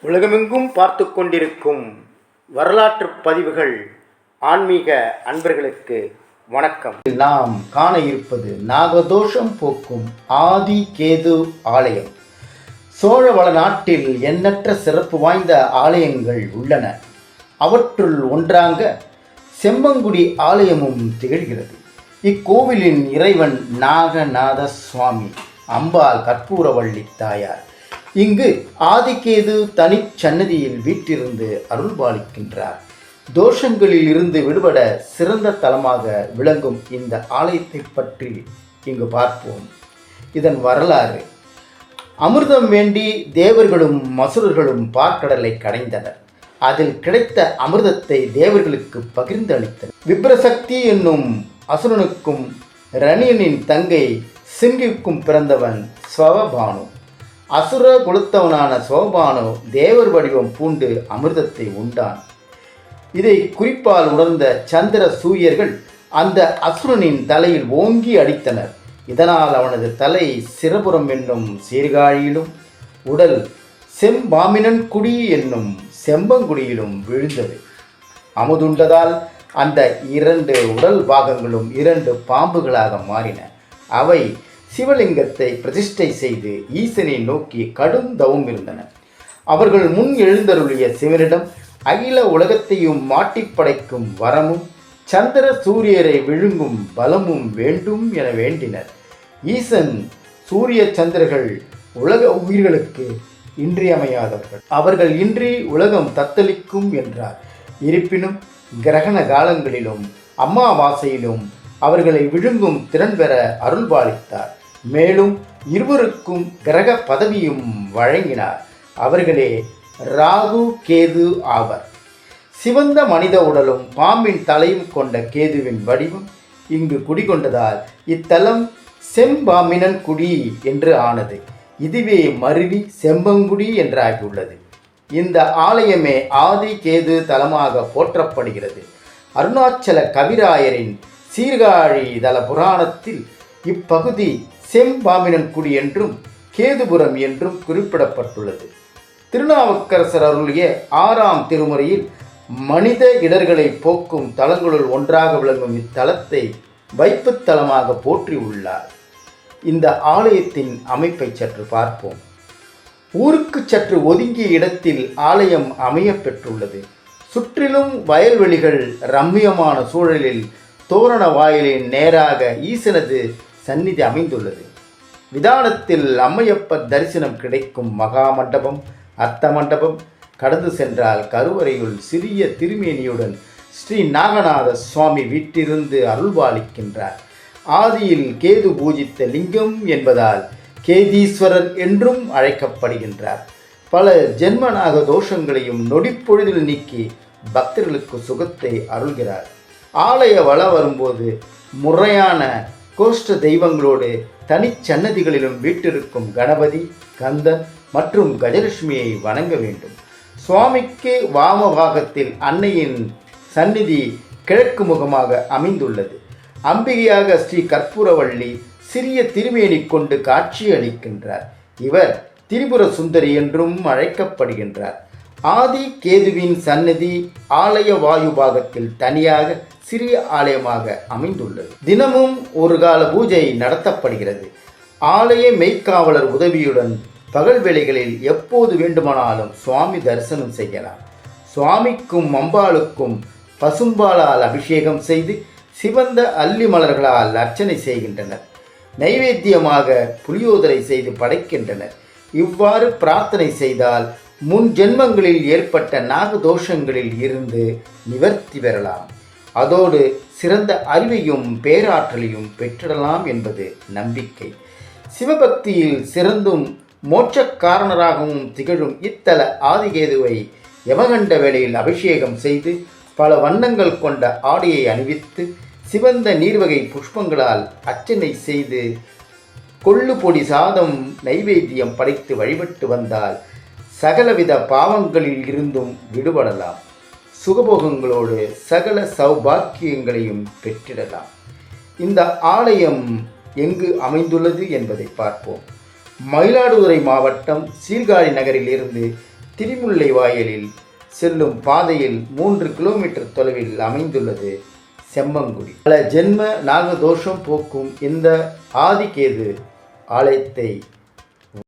உலகமெங்கும் பார்த்து கொண்டிருக்கும் வரலாற்று பதிவுகள் ஆன்மீக அன்பர்களுக்கு வணக்கம். நாம் காண இருப்பது நாகதோஷம் போக்கும் ஆதி கேது ஆலயம். சோழவள நாட்டில் எண்ணற்ற சிறப்பு வாய்ந்த ஆலயங்கள் உள்ளன. அவற்றுள் ஒன்றாங்க செம்மங்குடி ஆலயமும் திகழ்கிறது. இக்கோவிலின் இறைவன் நாகநாத சுவாமி அம்பாள் கற்பூரவள்ளி தாயார். இங்கு ஆதிக்கேது தனிச்சன்னதியில் வீட்டிருந்து அருள்பாலிக்கின்றார். தோஷங்களில் இருந்து விடுபட சிறந்த தலமாக விளங்கும் இந்த ஆலயத்தை பற்றி இங்கு பார்ப்போம். இதன் வரலாறு. அமிர்தம் வேண்டி தேவர்களும் மசுரர்களும் பார்க்கடலை கடைந்தனர். அதில் கிடைத்த அமிர்தத்தை தேவர்களுக்கு பகிர்ந்து அளித்தனர் விப்ரசக்தி என்னும் அசுரனுக்கும் ரணியனின் தங்கை சிங்கிக்கும் பிறந்தவன் ஸ்வபானு அசுர குலத்தவனான சோபானு தேவர் வடிவம் பூண்டு அமிர்தத்தை உண்டான். இதை குறிப்பால் உணர்ந்த சந்திர சூரியர்கள் அந்த அசுரனின் தலையில் ஓங்கி அடித்தனர். இதனால் அவனது தலை சிறபுரம் என்னும் சீர்காழியிலும் உடல் செம்பாமினன் குடி என்னும் செம்பங்குடியிலும் விழுந்தது. அமுதுண்டதால் அந்த இரண்டு உடல் பாகங்களும் இரண்டு பாம்புகளாக மாறின. அவை சிவலிங்கத்தை பிரதிஷ்டை செய்து ஈசனை நோக்கி கடும் தவம் இருந்தன. அவர்கள் முன் எழுந்தருளிய சிவனிடம் அகில உலகத்தையும் மாட்டிப் படைக்கும் வரமும் சந்திர சூரியரை விழுங்கும் பலமும் வேண்டும் என வேண்டினர். ஈசன் சூரிய சந்திரர்கள் உலக உயிர்களுக்கு இன்றியமையாதவர்கள். அவர்கள் இன்றி உலகம் தத்தளிக்கும் என்றார். இருப்பினும் கிரகண காலங்களிலும் அம்மாவாசையிலும் அவர்களை விழுங்கும் திறன் பெற அருள்பாலித்தார். மேலும் இருவருக்கும் கிரக பதவியும் வழங்கினார். அவர்களே ராகு கேது ஆவர். சிவந்த மனித உடலும் பாம்பின் தலையும் கொண்ட கேதுவின் வடிவம் இங்கு குடிகொண்டதால் இத்தலம் செம்பாமினன் குடி என்று ஆனது. இதுவே மருவி செம்பங்குடி என்றாகியுள்ளது. இந்த ஆலயமே ஆதி கேது தலமாக போற்றப்படுகிறது. அருணாச்சல கவிராயரின் சீர்காழி தல புராணத்தில் இப்பகுதி செம்பாமினன்குடி என்றும் கேதுபுரம் என்றும் குறிப்பிடப்பட்டுள்ளது. திருநாவுக்கரசர் அருளிய ஆறாம் திருமுறையில் மனித இடர்களை போக்கும் தலங்களுள் ஒன்றாக விளங்கும் இத்தலத்தை வைப்புத்தலமாக போற்றி உள்ளார் இந்த ஆலயத்தின் அமைப்பை சற்று பார்ப்போம். ஊருக்கு சற்று ஒதுங்கிய இடத்தில் ஆலயம் அமையப்பெற்றுள்ளது. சுற்றிலும் வயல்வெளிகள் ரம்மியமான சூழலில் தோரண வாயிலின் நேராக ஈசனது சந்நிதி அமைந்துள்ளது. விதானத்தில் அம்மையப்பர் தரிசனம் கிடைக்கும் மகா மண்டபம் அர்த்த மண்டபம். கடந்து சென்றால் கருவறையுள் சிறிய திருமேனியுடன் ஸ்ரீ நாகநாத சுவாமி வீட்டிருந்து அருள்பாலிக்கின்றார் ஆதியில் கேது பூஜித்த லிங்கம் என்பதால் கேதீஸ்வரர் என்றும் அழைக்கப்படுகின்றார். பல ஜென்மநாக தோஷங்களையும் நொடிப்பொழுதில் நீக்கி பக்தர்களுக்கு சுகத்தை அருள்கிறார். ஆலய வள வரும்போது முறையான கோஷ்ட தெய்வங்களோடு தனிச்சன்னதிகளிலும் வீட்டிருக்கும் கணபதி கந்தன் மற்றும் கஜலட்சுமியை வணங்க வேண்டும். சுவாமிக்கு வாம பாகத்தில் அன்னையின் சந்நிதி கிழக்கு முகமாக அமைந்துள்ளது. அம்பிகையாக ஸ்ரீ கற்பூரவள்ளி சிறிய திருமேனி கொண்டு காட்சி அளிக்கின்றார். இவர் திரிபுர சுந்தரி என்றும் அழைக்கப்படுகின்றார். ஆதி கேதுவின் சன்னதி ஆலய வாயு பாகத்தில் தனியாக சிறிய ஆலயமாக அமைந்துள்ளது. தினமும் ஒரு கால பூஜை நடத்தப்படுகிறது. ஆலய மெய்க்காவலர் உதவியுடன் பகல் வேளைகளில் எப்போது வேண்டுமானாலும் சுவாமி தரிசனம் செய்யலாம். சுவாமிக்கும் அம்பாளுக்கும் பசும்பாலால் அபிஷேகம் செய்து சிவந்த அல்லி மலர்களால் அர்ச்சனை செய்கின்றனர். நைவேத்தியமாக புளியோதரை செய்து படைக்கின்றனர். இவ்வாறு பிரார்த்தனை செய்தால் முன் ஜென்மங்களில் ஏற்பட்ட நாகதோஷங்களில் இருந்து நிவர்த்தி பெறலாம். அதோடு சிறந்த அறிவையும் பேராற்றலையும் பெற்றிடலாம் என்பது நம்பிக்கை. சிவபக்தியில் சிறந்தும் மோட்சக்காரணராகவும் திகழும் இத்தல ஆதிகேதுவை யமகண்ட வேளையில் அபிஷேகம் செய்து பல வண்ணங்கள் கொண்ட ஆடையை அணிவித்து சிவந்த நீர்வகை புஷ்பங்களால் அர்ச்சனை செய்து கொள்ளு பொடி சாதம் நைவேத்தியம் படைத்து வழிபட்டு வந்தால் சகலவித பாவங்களில் இருந்தும் விடுபடலாம். சுகபோகங்களோடு சகல சௌபாக்கியங்களையும் பெற்றிடலாம். இந்த ஆலயம் எங்கு அமைந்துள்ளது என்பதை பார்ப்போம். மயிலாடுதுறை மாவட்டம் சீர்காழி நகரிலிருந்து திருமுல்லை வாயிலில் செல்லும் பாதையில் மூன்று கிலோமீட்டர் தொலைவில் அமைந்துள்ளது செம்மங்குடி. பல ஜென்ம நாகதோஷம் போக்கும் இந்த ஆதிகேது ஆலயத்தை